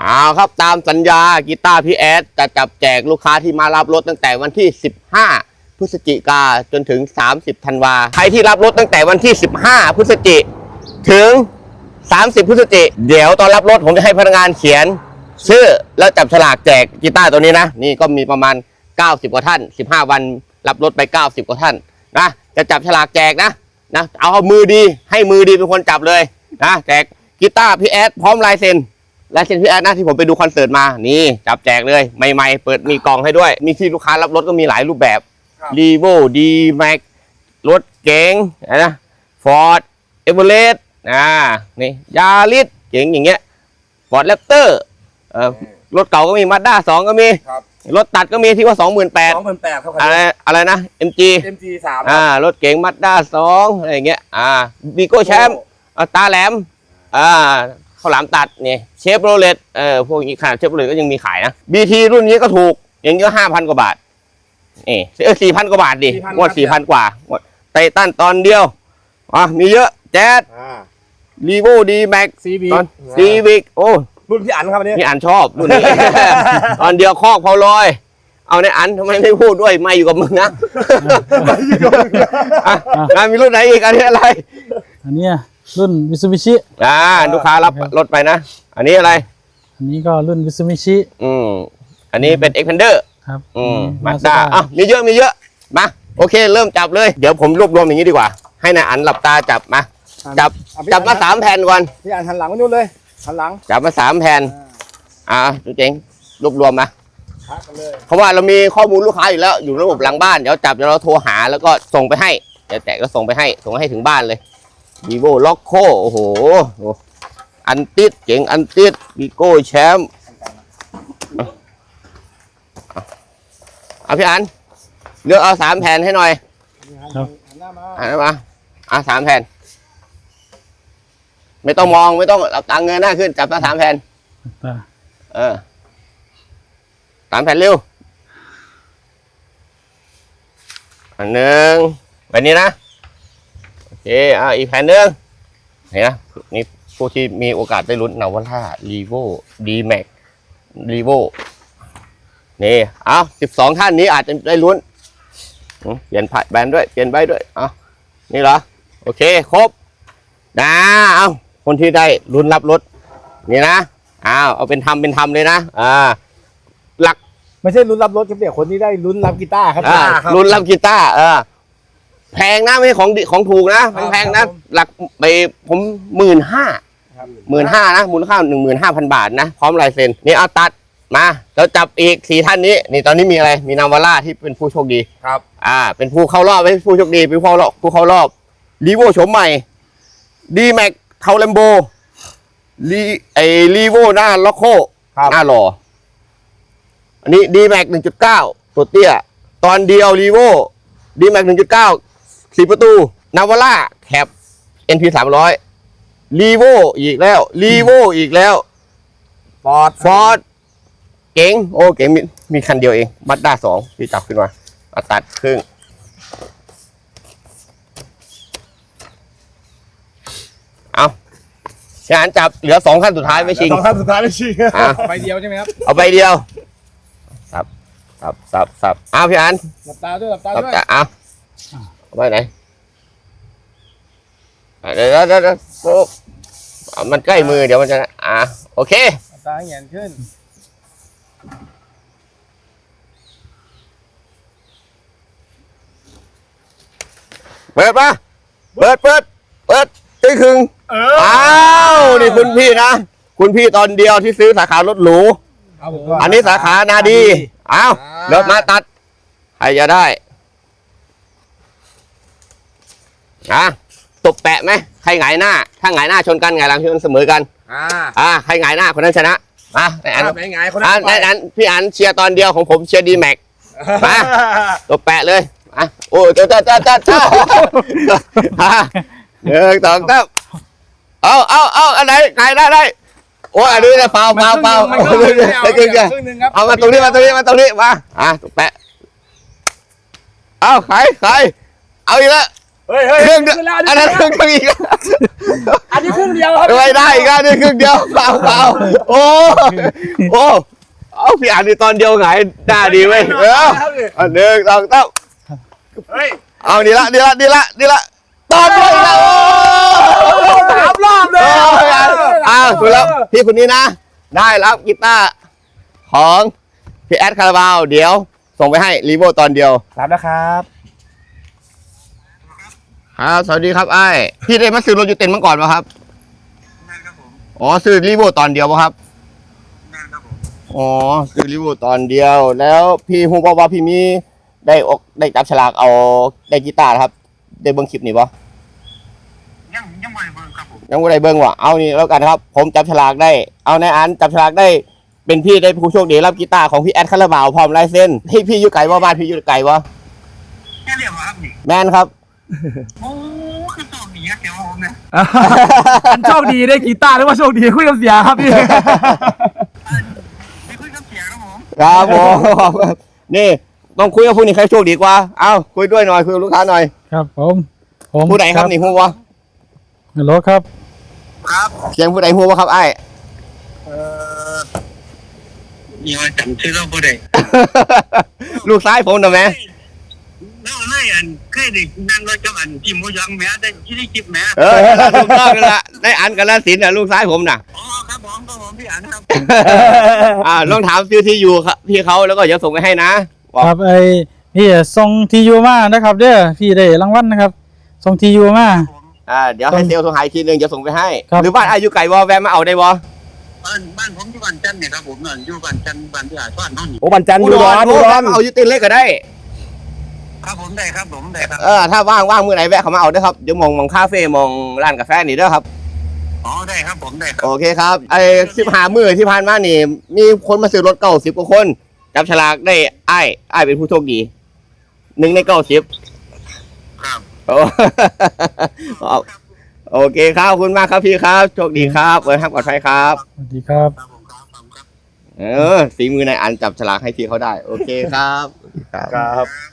เอาครับตามสัญญากีตาร์พี่แอดจะจับแจกลูกค้าที่มารับรถตั้งแต่วันที่ 15 พฤศจิกาจนถึง 30 ธันวาใครที่รับรถตั้งแต่วันที่ 15 พฤศจิถึง 30 พฤศจิเดี๋ยวตอนรับรถผมจะให้พนักงานเขียนชื่อแล้วจับฉลากแจกกีตาร์ตัวนี้นะ นี่ก็มีประมาณ 90 กว่าท่าน 15 วันรับรถไป 90 กว่าท่านนะจะจับฉลากแจกนะนะเอามือดีให้มือดีเป็นคนจับเลยนะแจกกีตาร์พี่แอดพร้อมลายเซ็น ลายเซ็นพี่แอดนะที่ผมไปดูคอนเสิร์ตมานี่จับแจกเลยใหม่ๆเปิดมีกล่องให้ด้วย มีที่ลูกค้ารับรถก็มีหลายรูปแบบครับรีโวดีแม็กรถเก๋งนะฟอร์ดเอเวอเรสต์อ่านี่ยาริสเก๋งอย่างเงี้ยฟอร์ดแรปเตอร์เอ่อรถเก่าก็มีมาด้าสองก็มี ครับ รถตัดก็มีที่ว่าสองหมื่นแปดสองพันแปดครับอะไรอะไรนะ MG MG สามอ่ารถเก๋งมาด้าสองอะไรอย่างเงี้ยอ่าบีโก้แชมป์อ่าตาแหลมอ่า ข้าวหลามตัดนี่เชฟโรเลตเออพวกนี้ขนาดเชฟโรเลตก็ยังมีขายนะบีทีรุ่นนี้ก็ถูกอย่างเงี้ยห้าพันกว่าบาทนี่เออสี่พันกว่าบาทดิงวดสี่พันกว่างวดไททันตอนเดียวอะมีเยอะแจ๊ดอ่ารีโวดีแม็ก CV ตอนซีวิกโอ้รุ่นพี่อันครับอันนี้นี่อ่านชอบรุ่นนี้ตอนเดียวคอกเผาลอย เอาในอันทำไมไม่พูดด้วยไม่อยู่กับมึงนะอะอะมีรุ่นไหนอีกอันนี้อะไรอันเนี้ย รุ่นวิ s มิชิอ่าลูกค้ารับรถไปนะ อันนี้อะไร อันนี้ก็รุ่นวิ s มิชิอืมอันนี้เป็น Expander ครับ อืมอัมานนี้ด้า Mazda อะมีเยอะมีเยอะมาโอเค เริ่มจับเลย เดี๋ยวผมรวบรวมอย่างนี้ดีกว่า ให้นายอันหลับตาจับมาจับอะพี่จับมาอันสามแผ่นก่อนพี่อันหันหลังมานู่นเลยหันหลังจับมาสามแผ่นอ่าดูเจ๋งรวบรวมมาพักกันเลยเพราะว่าเรามีข้อมูลลูกค้าอยู่แล้วอยู่ระบบหลังบ้านเดี๋ยวจับเดี๋ยวเราโทรหาแล้วก็ส่งไปให้เดี๋ยวแจกก็ส่งไปให้ส่งให้ถึงบ้านเลย vivo loco โอ้โห อันติดเจ๋งอันติดวิโก้แชมป์เอาพี่อันเลือกเอาสามแผ่นให้หน่อยครับหันหน้ามาอ่านมาอะสามแผ่น ไม่ต้องมองไม่ต้องหลับตาเงินหน้าขึ้น จับมาสามแผ่นตาเออสามแผ่นเร็วอันหนึ่งแบบนี้นะโอ เคอะอีกแผ่นหนึ่งเห็นนะนี่ผู้ที่มีโอกาสได้ลุ้นนาวาร่ารีโวดีแม็กรีโวนี่เอาสิบสองท่านนี้อาจจะได้ลุ้นอืมเปลี่ยนผ่าแบรนด์ด้วยเปลี่ยนใบด้วยเอานี่เหรอโอเคครบนะเอาคนที่ได้ลุ้นรับรถนี่นะอ้าวเอาเป็นทำเป็นทำเลยนะอ่าหลักไม่ใช่ลุ้นรับรถครับเนี่ยคนที่ได้ลุ้นรับกีตาร์ครับอ่าครับรุ่นรับกีตาร์เออ แพงนะไม่ใช่ของดิของถูกนะแพงๆนะครับผมหลักไปผมหมื่นห้าครับหมื่นห้านะมูลค่าหนึ่งหมื่นห้าพันบาทนะพร้อมลายเซ็นนี่เอาตัดมาแล้วจับอีกสี่ท่านนี้ นี่ตอนนี้มีอะไรมีนาวาร่าที่เป็นผู้โชคดีครับ อ่า เป็นผู้เข้ารอบไม่ใช่ผู้โชคดีเป็นผู้เข้ารอบผู้เข้ารอบรีโวโฉมใหม่ดีแม็กเทาเลมโบรีไอรีโวหน้าล็อกโคครับหน้าหล่ออันนี้ดีแม็กหนึ่งจุดเก้าตัวเตี้ย ตอนเดียวรีโวดีแม็กหนึ่งจุดเก้า สี่ประตู นาวาร่าแคป NP สามร้อยรีโวอีกแล้วรีโวอีกแล้วฟอร์ดฟอร์ดเก๋งโอ้เก๋งมีมีคันเดียวเองบัตด้าสองที่จับขึ้นมามาตัดครึ่ง เอาฉะนั้นจับเหลือสองขั้นสุดท้ายไม่ชิง สองท่านสุดท้ายไม่ชิงอะ ใบเดียวใช่ไหมครับเอาไปเดียว สับ สับ สับ สับ เอาพี่อันหลับตาด้วยหลับตาสับด้วย จะเอา เอาไปไหนอะเดี๋ยวเดี๋ยวเดี๋ยวเดี๋ยวโอ้อะมันใกล้มือเดี๋ยวมันจะอะโอเคหลับตาให้แหงนขึ้นเปิดปะเปิดเปิดเปิดตีครึ่งเอออ้าวนี่คุณพี่นะ คุณพี่ตอนเดียวที่ซื้อสาขารถหรูเอาผมอันนี้สาขานาดีอ้าวอ่าเลิกมาตัด ใครจะได้ อะตบแปะไหมใครหงายหน้า ถ้าหงายหน้าชนกันหงายหลังชนเสมอกัน อ่าอ่าใครหงายหน้าคนนั้นชนะมาในอันอ่าเป็นไงคนอ่านั้นในอันพี่อันเชียร์ตอนเดียวของผมเชียร์ดีแม็ก มา ตบแปะเลยอะโอ้ยจ้าจ้าจ้าจ้าจ้าอะหนึ่งสองสามเอาเอาเอาอันไหนหงายได้ได้โอ้ยอันนี้เนี่ยเปล่าเปล่าเปล่ามันเอาก็เลไม่ยเอาไปคกินกันรึ่งหนึงครับเอามาตรงนี้มาตรงนี้มาตรงนี้มาอะตบแปะ เอาใครใครเอาอีกแล้วเอเฮ้ยเฮ้ยเครื่องเดียวอันนั้นเครื่องเดียวอีกอันนี้ครึ่งเดียวครับไม่ได้อีกอันนี้ครึ่งเดียวเปล่าเปล่าโอ้โอ้เอาพี่อ่านในตอนเดียวไงหน้าดีเว้ยเอออันหนึ่งสองสามเฮ้ยเอาดีละดีละดีละดีละตอนด้วยอีกแล้วโอ้สามรอบเลยอ้าวถูกแล้วพี่คนนี้นะ ได้รับกีตาร์ของพี่แอดคาราบาวเดี๋ยว ส่งไปให้รีโวตอนเดียวรับแล้วครับ ครับ สวัสดีครับไอ้ายพี่ได้มาซื้อรถยูเต็นมาก่อนป่ะครับนั่นครับผมอ๋อซื้อรีโวตอนเดียวป่ะครับนั่นครับผมอ๋อซื้อรีโวตอนเดียว แล้วพี่ฮูบอกว่าพี่มีได้อกได้จับฉลากเอาได้กีตาร์ครับ ได้เบิ้งคลิปนี่ป่ะยังยังไม่ได้เบิ่งครับผมยังไม่ได้เบิ้งว่ะเอานี่แล้วกันครับ ผมจับฉลากได้ เอาในอันจับฉลากได้เป็นพี่ได้ผู้โชคดีรับกีตาร์ของพี่แอดคาราบาวพร้อมลายเซ็นพี่พี่อยู่ไกลว่าบ้านพี่อยู่ไกลวะแค่เรียกว่าครับนี่แมนครับ โอ้คือโชคดีอะเกี่ยวกับผมเนี่ยอันโชคดีได้กีตาร์หรือว่าโชคดีคุยกับเสียครับพี่ไม่คุยกับเสียงครับผมครับผมนี่ต้องคุยกับผู้นี้ใครโชคดีกว่าเอาคุยด้วยหน่อยคุยกับลูกค้าหน่อยครับผมผมผู้ใดครับนี่ฮู้วะฮัลโหลครับ ครับ เสียงผู้ใดฮู้วะครับไอ้เอ่อนี่ว่าจำชื่อเราบ่ได้ลูกซ้ายผมนะแม่ แล้วไม่อันเคยได้นั่งรถกับอันที่หมูยองแม่ได้ที่ได้คลิปแม่เออถูกต้องกันละได้อันกันละสินน่ะลูกซ้ายผมน่ะ อ๋อครับผมก็ผมพี่อันครับอ่าลองถามซื้อที่อยู่ครับพี่เขาแล้วก็เดี๋ยวส่งไปให้นะบอกครับไอ้พี่ส่งทียูมานะครับเด้อพี่ได้รางวัลนะครับส่งทียูมา ผมอ่าเดี๋ยวให้เซลล์โทรหาอีกทีหนึงเดี๋ยวส่งไปให้ ครับ หรือบ้านอายุไก่วอแวะมาเอาได้วะบ้านบ้านผมอยู่บ้านจันทน์เนี่ยครับผมนั่นอยู่บ้านจันทน์บ้านที่อาซ่อนเท่านี้โอ้บันจันทร์อยู่ร้อนอยู่ร้อนเอาอยู่ตินเล็กก็ได้ ครับผมได้ครับผมได้ครับเออถ้าว่างว่างมื้อไหนแวะเขามาเอาเด้อครับเดี๋ยวมองมองคาเฟ่มองร้านกาแฟนี่เด้อครับ อ๋อได้ครับผมได้ครับโอเคครับไอ้สิบหามือที่ผ่านมานี่ มีคนมาซื้อรถเก้าสิบกว่าคนจับฉลากได้ไอ้ไอ้ายเป็นผู้โชคดีหนึ่งในเก้าสิบครับโอ้เอาโอเคครับขอบคุณมากครับพี่ครับโชคดีครับเปิดทางปลอดภัยครับ สวัสดีครับ ครับผมครับผมครับ เออฝีมือในายอันจับฉลากให้พี่เขาได้ โอเคครับ ครับครับครับ